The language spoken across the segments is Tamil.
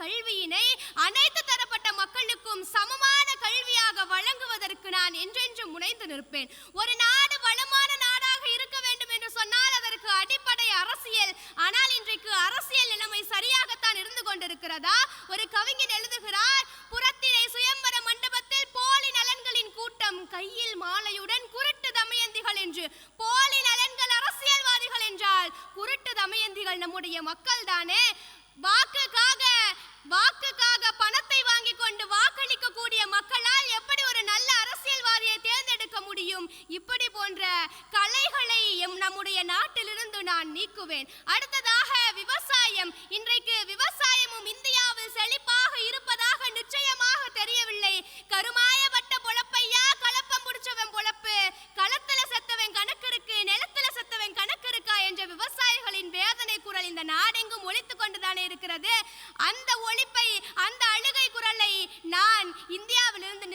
கல்வியினை அனைத்து தரப்பட்ட மக்களுக்கும் சமமான கல்வியாக வழங்குவதற்கு நான் என்றென்றும் முனைந்து நிற்பேன். ஒரு நாடு வளமான நாடாக இருக்க வேண்டும் என்று சொன்னால் அதற்கு அடிப்படை அரசியல். ஆனால் இன்றைக்கு அரசியல் நிலைமை சரியாகத்தான் இருந்து கொண்டிருக்கிறதா? ஒரு கவிஞன் எழுதுகிறார் புறத்தினை சுயம்பர மண்டபத்தில் போலி நலன்களின் கூட்டம் கையில் மாலையுடன் குருட்டு தமயந்திகள் என்று. போலி நலன்கள் அரசியல்வாதிகள் என்றால் குருட்டு தமயந்திகள் நம்முடைய மக்கள் தானே வாக்குக்காக வாக்குக்காக பணத்தை வாங்கி கொண்டு வாக்களிக்க கூடிய மக்களால் எப்படி ஒரு நல்ல அரசியல்வாதியை தேர்ந்தெடுக்க முடியும்? இப்படி போன்ற கலைகளை எம் நம்முடைய நாட்டிலிருந்து நான் நீக்குவேன். அடுத்ததாக விவசாயம். இன்றைக்கு விவசாயமும் இந்தியாவில் செழிப்பாக இருப்பதாக நிச்சயமாக தெரியவில்லை. கருமாயப்பட்ட பொழப்பையா? கலப்பம் முடிச்சவன் பொழப்பு. களத்துல செத்தவன் கணக்கு இருக்கு நிலத்துல செத்தவன் கணக்கு இருக்கா என்ற விவசாயிகளின் வேதனை குரல் இந்த நாடெங்கும் ஒழித்து கொண்டுதானே இருக்கிறது. அந்த ஒழிப்பை அந்த அழுகை குரலை நான் இந்தியாவிலிருந்து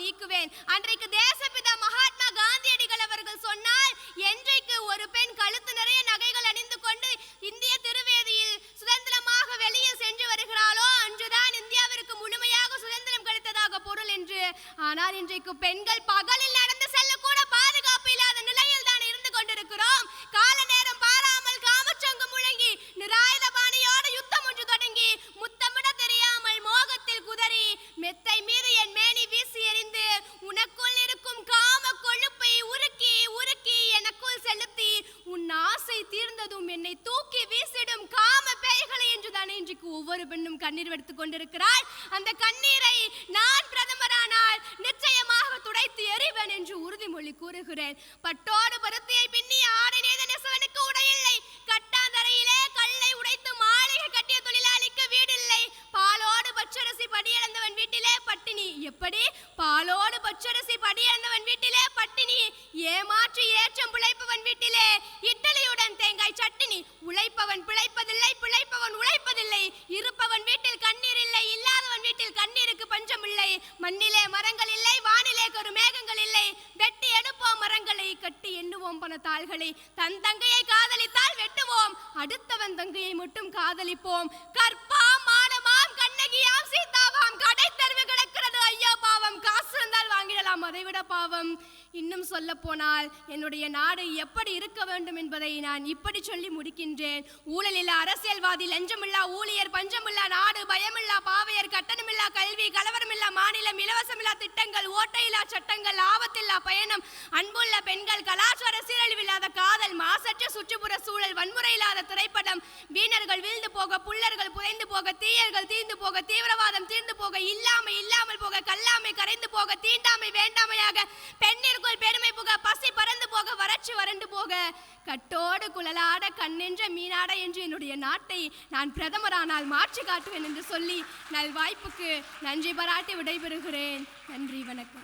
நீக்குவேன். அன்றைக்கு தேசப்பிதா மகாத்மா காந்தியடிகள் அவர்கள் சொன்னால் என்றைக்கு ஒரு பெண் கழுத்து நிறைய நகைகள் அணிந்து கொண்டு இந்திய திருவேதியில் சுதந்திரமாக வெளியே சென்று வருகிறாளோ அன்றுதான் இந்தியாவிற்கு முழுமையாக சுதந்திரம் கிடைத்ததாக பொருள் என்று. ஆனால் இன்றைக்கு பெண்கள் பகலில் நடந்து செல்ல கூட பாதுகாப்பு இல்லாத நிலையில் தான் இருந்து கொண்டிருக்கிறோம். என்னை தூக்கி வீசிடும் காம பேய்களை என்று தானே இன்றைக்கு ஒவ்வொரு பெண்ணும் கண்ணீர் வெடுத்துக் கொண்டிருக்கிறாள். அந்த கண்ணீரை நான் பிரதமரானால் நிச்சயமாக துடைத்து எறிவேன் என்று உறுதிமொழி கூறுகிறேன். பட்டோடு பருத்தியை பின்னி ஆடை நெய்த நெசவனுக்கு உடையில்லை. கட்டாந்தரையிலே கல்லை உடைத்து மாளிகை கட்டிய தொழிலாளிக்கு வீடில்லை. பாலோடு பச்சரிசி படியிழந்தவன் வீட்டிலே பட்டினி. எப்படி? பாலோடு பச்சரிசி படியிழந்தவன் வீட்டிலே பட்டினி. ஏமாற்றி ஏற்றம் பிழைப்பவன் வீட்டிலே தேங்காய் உழைப்பவன் பிழைப்பதில்லை பிழைப்பவன் உழைப்பதில்லை. இருப்பவன் வீட்டில் கண்ணீர் இல்லை இல்லாதவன் வீட்டில் கண்ணீருக்கு பஞ்சம் இல்லை. மண்ணிலே மரங்கள் இல்லை வானிலே கரு மேகங்கள் இல்லை. வெட்டி எடுப்போம் மரங்களை கட்டி எண்ணுவோம் பண தாள்களை தன் தங்கையை காதலித்தால் வெட்டுவோம் அடுத்தவன் தங்கையை மட்டும் காதலிப்போம். கற்ப இன்னும் சொல்ல போனால் என்னுடைய நாடு எப்படி இருக்க வேண்டும் என்பதை நான் இப்படி சொல்லி முடிக்கின்றேன். ஊழலில்லா அரசியல்வாதி லஞ்சமில்லா ஊழியர் பஞ்சமில்லா நாடு பயமில்லா பாவையர் கட்டணமில்லா கல்வி கலவரமில்லா மாநிலம் இலவசமில்லா திட்டங்கள் ஓட்டையில்லா சட்டங்கள் ஆபத்தில்லா பயணம் அன்புள்ள பெண்கள் கலாச்சார சீரழிவில்லாத காதல் மாசற்ற சுற்றுப்புற சூழல் வன்முறை இல்லாத திரைப்படம் வீணர்கள் வீழ்ந்து போக புல்லர்கள் புதைந்து போக தீயர்கள் தீர்ந்து போக தீவிரவாதம் தீர்ந்து போக இல்லாமை இல்லாமல் போக கல்லாமை கரைந்து போக தீண்டாமை வேண்டாமையாக பெண்ணை காற்று வறண்டு போக கட்டோடு குழலாட கண்ணென்ற மீனாட என்று என்னுடைய நாட்டை நான் பிரதமரானால் மாற்றி காட்டுவேன் என்று சொல்லி நல்வாய்ப்புக்கு நன்றி பாராட்டி விடைபெறுகிறேன். நன்றி வணக்கம்.